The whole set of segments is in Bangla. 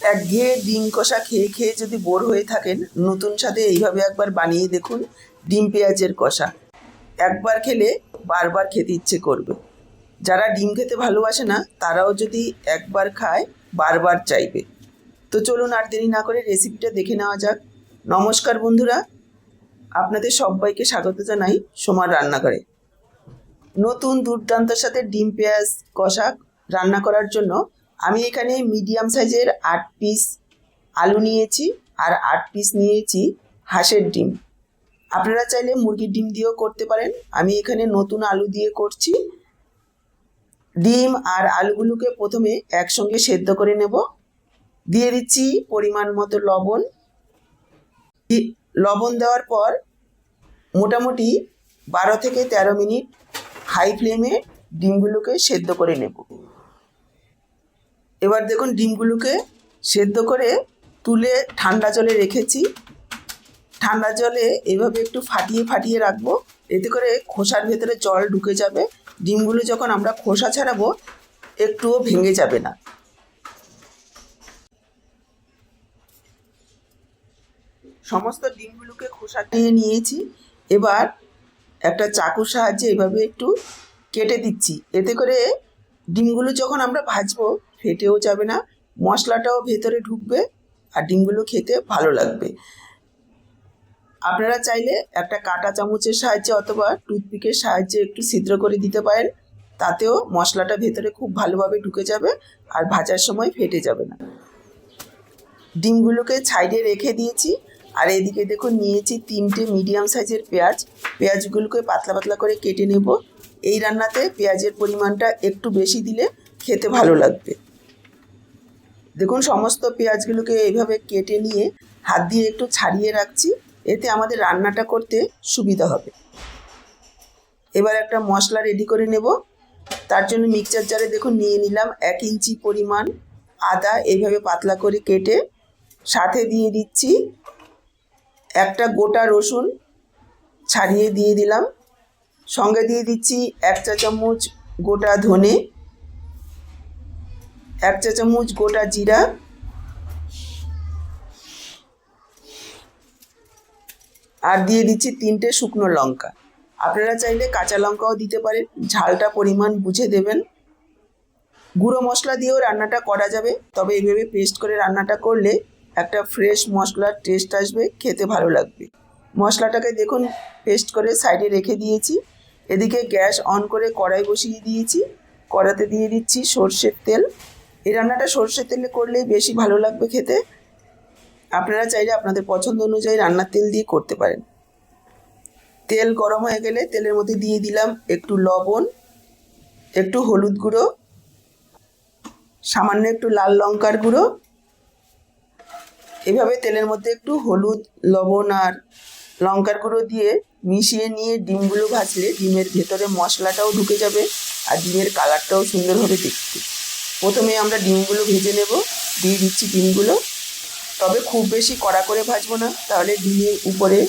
একঘেয়ে ডিম কষা খেয়ে খেয়ে যদি বোর হয়ে থাকেন, নতুন স্বাদে এইভাবে একবার বানিয়ে দেখুন ডিম পেঁয়াজের কষা। একবার খেলে বারবার খেতে ইচ্ছে করবে। যারা ডিম খেতে ভালোবাসে না, তারাও যদি একবার খায়, বারবার চাইবে। তো চলুন আর দেরি না করে রেসিপিটা দেখে নেওয়া যাক। নমস্কার বন্ধুরা, আপনাদের সবাইকে স্বাগত জানাই সোমার রান্নাঘরে। নতুন দুর্দান্তর সাথে ডিম পেঁয়াজ কষা রান্না করার জন্য আমি এখানে মিডিয়াম সাইজের আট পিস আলু নিয়েছি আর আট পিস নিয়েছি হাঁসের ডিম। আপনারা চাইলে মুরগির ডিম দিয়েও করতে পারেন। আমি এখানে নতুন আলু দিয়ে করছি। ডিম আর আলুগুলোকে প্রথমে একসঙ্গে সেদ্ধ করে নেব। দিয়ে দিচ্ছি পরিমাণ মতো লবণ। লবণ দেওয়ার পর মোটামুটি বারো থেকে তেরো মিনিট হাই ফ্লেমে ডিমগুলোকে সেদ্ধ করে নেব। এবার দেখুন ডিমগুলোকে সেদ্ধ করে তুলে ঠান্ডা জলে রেখেছি। ঠান্ডা জলে এভাবে একটু ফাটিয়ে ফাটিয়ে রাখব। এতে করে খোসার ভেতরে জল ঢুকে যাবে। ডিমগুলো যখন আমরা খোসা ছাড়াবো, একটুও ভেঙে যাবে না। সমস্ত ডিমগুলোকে খোসা নিয়ে নিয়েছি। এবার একটা চাকুর সাহায্যে এভাবে একটু কেটে দিচ্ছি। এতে করে ডিমগুলো যখন আমরা ভাজবো ফেটেও যাবে না, মশলাটাও ভেতরে ঢুকবে আর ডিমগুলো খেতে ভালো লাগবে। আপনারা চাইলে একটা কাঁটা চামচের সাহায্যে অথবা টুথপিকের সাহায্যে একটু ছিদ্র করে দিতে পারেন, তাতেও মশলাটা ভেতরে খুব ভালোভাবে ঢুকে যাবে আর ভাজার সময় ফেটে যাবে না। ডিমগুলোকে সাইডে রেখে দিয়েছি আর এদিকে দেখুন নিয়েছি তিনটে মিডিয়াম সাইজের পেঁয়াজ। পেঁয়াজগুলোকে পাতলা পাতলা করে কেটে নেব। এই রান্নাতে পেঁয়াজের পরিমাণটা একটু বেশি দিলে খেতে ভালো লাগবে। দেখুন, সমস্ত পেঁয়াজগুলোকে এইভাবে কেটে নিয়ে হাত দিয়ে একটু ছাড়িয়ে রাখছি। এতে আমাদের রান্নাটা করতে সুবিধা হবে। এবার একটা মশলা রেডি করে নেব। তার জন্য মিক্সচার জারে দেখুন, নিয়ে নিলাম এক ইঞ্চি পরিমাণ আদা। এইভাবে পাতলা করে কেটে সাথে দিয়ে দিচ্ছি একটা গোটা রসুন ছাড়িয়ে দিয়ে দিলাম। সঙ্গে দিয়ে দিচ্ছি এক চা চামচ গোটা ধনে। এক চা চামচ গোটা জিরা। আর দিয়ে দিচ্ছি তিনটে শুকনো লঙ্কা। আপনারা চাইলে কাঁচা লঙ্কাও দিতে পারেন, ঝালটা পরিমাণ বুঝে দেবেন। গুঁড়ো মশলা দিয়েও রান্নাটা করা যাবে, তবে এইভাবে পেস্ট করে রান্নাটা করলে একটা ফ্রেশ মশলার টেস্ট আসবে, খেতে ভালো লাগবে। মশলাটাকে দেখুন, পেস্ট করে সাইডে রেখে দিয়েছি। এদিকে গ্যাস অন করে কড়াই বসিয়ে দিয়েছি। কড়াতে দিয়ে দিচ্ছি সর্ষের তেল। এই রান্নাটা সর্ষের তেলে করলেই বেশি ভালো লাগবে খেতে। আপনারা চাইলে আপনাদের পছন্দ অনুযায়ী রান্নার তেল দিয়ে করতে পারেন। তেল গরম হয়ে গেলে তেলের মধ্যে দিয়ে দিলাম একটু লবণ, একটু হলুদ গুঁড়ো, সামান্য একটু লাল লঙ্কার গুঁড়ো। এভাবে তেলের মধ্যে একটু হলুদ, লবণ আর লঙ্কার গুঁড়ো দিয়ে মিশিয়ে নিয়ে ডিমগুলো ভাজলে ডিমের ভেতরে মশলাটাও ঢুকে যাবে আর ডিমের কালারটাও সুন্দর দেখতে। প্রথমে আমরা ডিমগুলো ভেজে নেব। দিয়ে দিচ্ছি ডিমগুলো। তবে খুব বেশি কড়া করে ভাজবো না, তাহলে ডিমের উপরে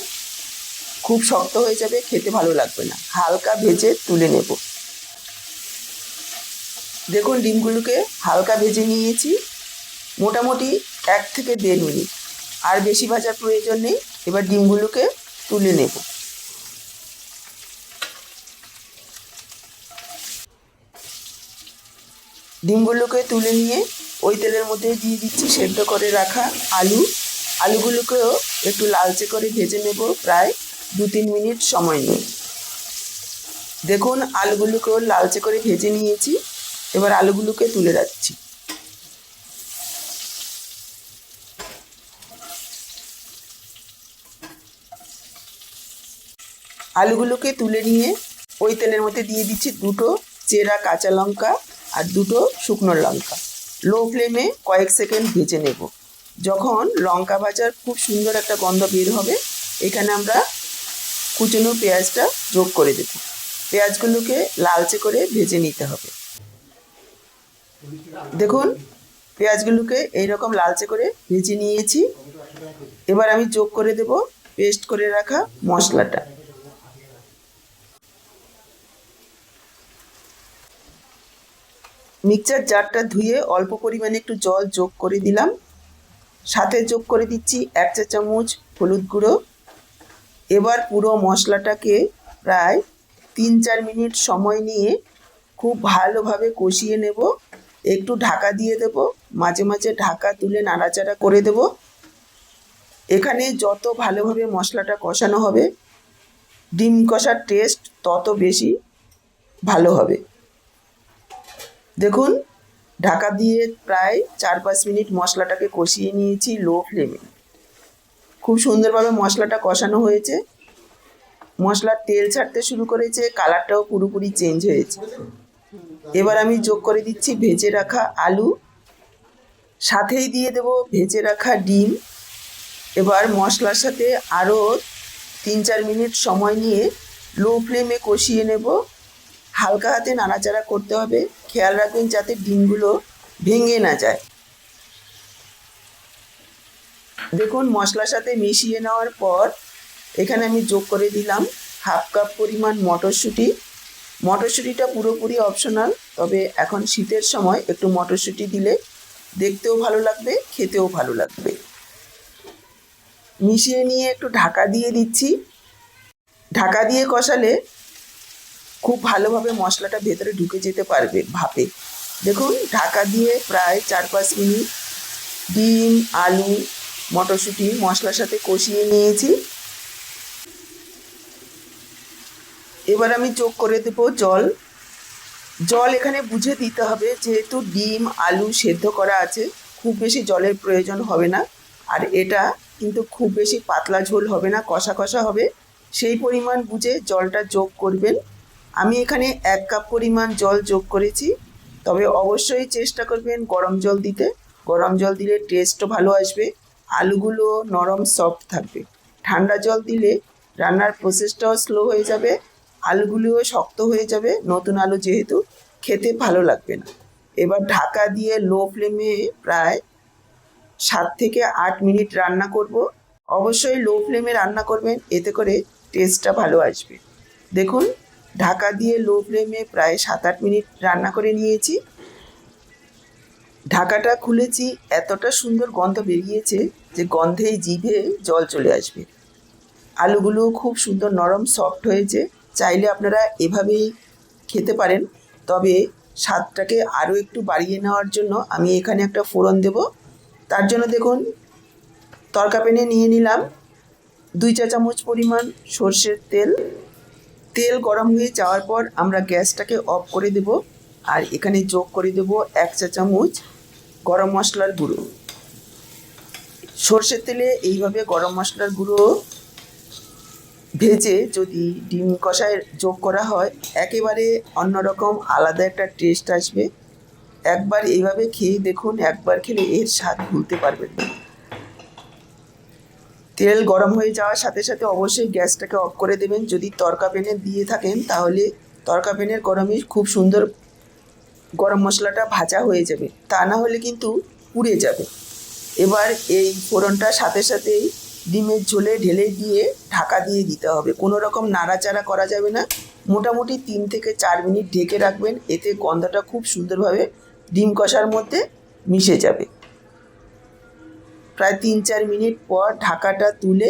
খুব শক্ত হয়ে যাবে, খেতে ভালো লাগবে না। হালকা ভেজে তুলে নেব। দেখুন, ডিমগুলোকে হালকা ভেজে নিয়েছি। মোটামুটি এক থেকে দেড় মিনিট। আর বেশি ভাজার প্রয়োজন নেই। এবার ডিমগুলোকে তুলে নেব। ডিমগুলোকে তুলে নিয়ে ওই তেলের মধ্যে দিয়ে দিচ্ছি সেদ্ধ করে রাখা আলু। আলুগুলোকেও একটু লালচে করে ভেজে নেব প্রায় দু তিন মিনিট সময় নিয়ে। দেখুন, আলুগুলোকেও লালচে করে ভেজে নিয়েছি। এবার আলুগুলোকে তুলে রাখছি। আলুগুলোকে তুলে নিয়ে ওই তেলের মধ্যে দিয়ে দিচ্ছি দুটো চেরা কাঁচা লঙ্কা। আর দুটো শুকনো লঙ্কা। লো ফ্লেমে কয়েক সেকেন্ড ভেজে নেব। যখন লঙ্কা ভাজার খুব সুন্দর একটা গন্ধ বের হবে, এখানে আমরা কুচনো পেঁয়াজটা যোগ করে দেব। পেঁয়াজগুলোকে লালচে করে ভেজে নিতে হবে। দেখুন, পেঁয়াজগুলোকে এইরকম লালচে করে ভেজে নিয়েছি। এবার আমি যোগ করে দেব পেস্ট করে রাখা মশলাটা। মিক্সচার জারটা ধুয়ে অল্প পরিমাণে একটু জল যোগ করে দিলাম। সাথে যোগ করে দিচ্ছি এক চা চামচ হলুদ গুঁড়ো। এবার পুরো মশলাটাকে প্রায় তিন চার মিনিট সময় নিয়ে খুব ভালোভাবে কষিয়ে নেব। একটু ঢাকা দিয়ে দেব। মাঝে মাঝে ঢাকা তুলে নাড়াচাড়া করে দেব। এখানে যত ভালোভাবে মশলাটা কষানো হবে, ডিম কষার টেস্ট তত বেশি ভালো হবে। দেখুন, ঢাকা দিয়ে প্রায় চার পাঁচ মিনিট মশলাটাকে কষিয়ে নিয়েছি লো ফ্লেমে। খুব সুন্দরভাবে মশলাটা কষানো হয়েছে। মশলার তেল ছাড়তে শুরু করেছে, কালারটাও পুরোপুরি চেঞ্জ হয়েছে। এবার আমি যোগ করে দিচ্ছি ভেজে রাখা আলু। সাথেই দিয়ে দেব ভেজে রাখা ডিম। এবার মশলার সাথে আরও তিন চার মিনিট সময় নিয়ে লো ফ্লেমে কষিয়ে নেব। হালকা হাতে নাড়াচাড়া করতে হবে। খেয়াল রাখবেন যাতে ডিমগুলো ভেঙে না যায়। দেখুন, মশলার সাথে মিশিয়ে নেওয়ার পর এখানে আমি যোগ করে দিলাম হাফ কাপ পরিমাণ মটরশুঁটি। মটরশুঁটিটা পুরোপুরি অপশনাল তবে এখন শীতের সময় একটু মটরশুঁটি দিলে দেখতেও ভালো লাগবে, খেতেও ভালো লাগবে। মিশিয়ে নিয়ে একটু ঢাকা দিয়ে দিচ্ছি। ঢাকা দিয়ে কষালে খুব ভালোভাবে মশলাটা ভেতরে ঢুকে যেতে পারবে ভাপে। দেখুন, ঢাকা দিয়ে প্রায় চার পাঁচ মিনিট ডিম, আলু, মটরশুঁটি, মশলার সাথে কষিয়ে নিয়েছি। এবার আমি যোগ করে দেবো জল। জল এখানে বুঝে দিতে হবে, যেহেতু ডিম, আলু সেদ্ধ করা আছে, খুব বেশি জলের প্রয়োজন হবে না। আর এটা কিন্তু খুব বেশি পাতলা ঝোল হবে না, কষা কষা হবে। সেই পরিমাণ বুঝে জলটা যোগ করবেন। আমি এখানে এক কাপ পরিমাণ জল যোগ করেছি, তবে অবশ্যই চেষ্টা করবেন গরম জল দিতে। গরম জল দিলে টেস্টও ভালো আসবে, আলুগুলো নরম সফট থাকবে। ঠান্ডা জল দিলে রান্নার প্রসেসটাও স্লো হয়ে যাবে, আলুগুলিও শক্ত হয়ে যাবে, নতুন আলু যেহেতু খেতে ভালো লাগবে না। এবার ঢাকা দিয়ে লো ফ্লেমে প্রায় সাত থেকে আট মিনিট রান্না করব। অবশ্যই লো ফ্লেমে রান্না করবেন, এতে করে টেস্টটা ভালো আসবে। দেখুন ঢাকা দিয়ে লো ফ্লেমে প্রায় সাত আট মিনিট রান্না করে নিয়েছি। ঢাকাটা খুলেছি, এতটা সুন্দর গন্ধ বেরিয়েছে যে গন্ধেই জিভে জল চলে আসবে। আলুগুলো খুব সুন্দর নরম সফট হয়েছে। চাইলে আপনারা এভাবেই খেতে পারেন। তবে স্বাদটাকে আরও একটু বাড়িয়ে নেওয়ার জন্য আমি এখানে একটা ফোড়ন দেব। তার জন্য দেখুন, তরকা প্যানে নিয়ে নিলাম। দুই চা চামচ পরিমাণ সর্ষের তেল। তেল গরম হয়ে যাওয়ার পর আমরা গ্যাসটাকে অফ করে দেব আর এখানে যোগ করে দেব এক চা চামচ গরম মশলার গুঁড়ো। সর্ষের তেলে এইভাবে গরম মশলার গুঁড়ো ভেজে যদি ডিম কষায় যোগ করা হয়, একেবারে অন্যরকম আলাদা একটা টেস্ট আসবে। একবার এইভাবে খেয়ে দেখুন, একবার খেলে এর স্বাদ ভুলতে পারবেন না। তেল গরম হয়ে যাওয়ার সাথে সাথে অবশ্যই গ্যাসটাকে অফ করে দেবেন। যদি তরকা প্যানে দিয়ে থাকেন, তাহলে তরকা প্যানের গরমে খুব সুন্দর গরম মশলাটা ভাজা হয়ে যাবে। তা না হলে কিন্তু পুড়ে যাবে। এবার এই ফোড়নটার সাথে সাথেই ডিমের ঝোলে ঢেলে দিয়ে ঢাকা দিয়ে দিতে হবে। কোনো রকম নাড়াচাড়া করা যাবে না। মোটামুটি তিন থেকে চার মিনিট ঢেকে রাখবেন। এতে গন্ধটা খুব সুন্দরভাবে ডিম কষার মধ্যে মিশে যাবে। প্রায় তিন চার মিনিট পর ঢাকাটা তুলে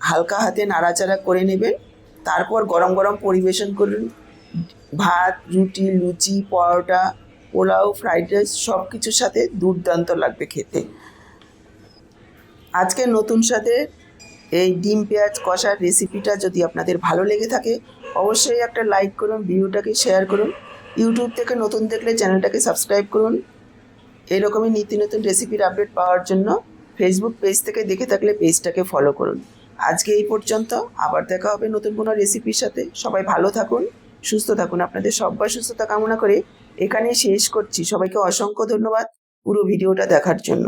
হালকা হাতে নাড়াচাড়া করে নেবেন। তারপর গরম গরম পরিবেশন করুন। ভাত, রুটি, লুচি, পরোটা, পোলাও, ফ্রাইড রাইস সব কিছুর সাথে দুর্দান্ত লাগবে খেতে। আজকে নতুন সাথে এই ডিম পেঁয়াজ কষার রেসিপিটা যদি আপনাদের ভালো লেগে থাকে, অবশ্যই একটা লাইক করুন, ভিডিওটাকে শেয়ার করুন। ইউটিউব থেকে নতুন দেখলে চ্যানেলটাকে সাবস্ক্রাইব করুন। এরকমই নিত্য নতুন রেসিপির আপডেট পাওয়ার জন্য ফেসবুক পেজ থেকে দেখে থাকলে পেজটাকে ফলো করুন। আজকে এই পর্যন্ত, আবার দেখা হবে নতুন কোনো রেসিপির সাথে। সবাই ভালো থাকুন, সুস্থ থাকুন। আপনাদের সব্বার সুস্থতা কামনা করে এখানে শেষ করছি। সবাইকে অসংখ্য ধন্যবাদ পুরো ভিডিওটা দেখার জন্য।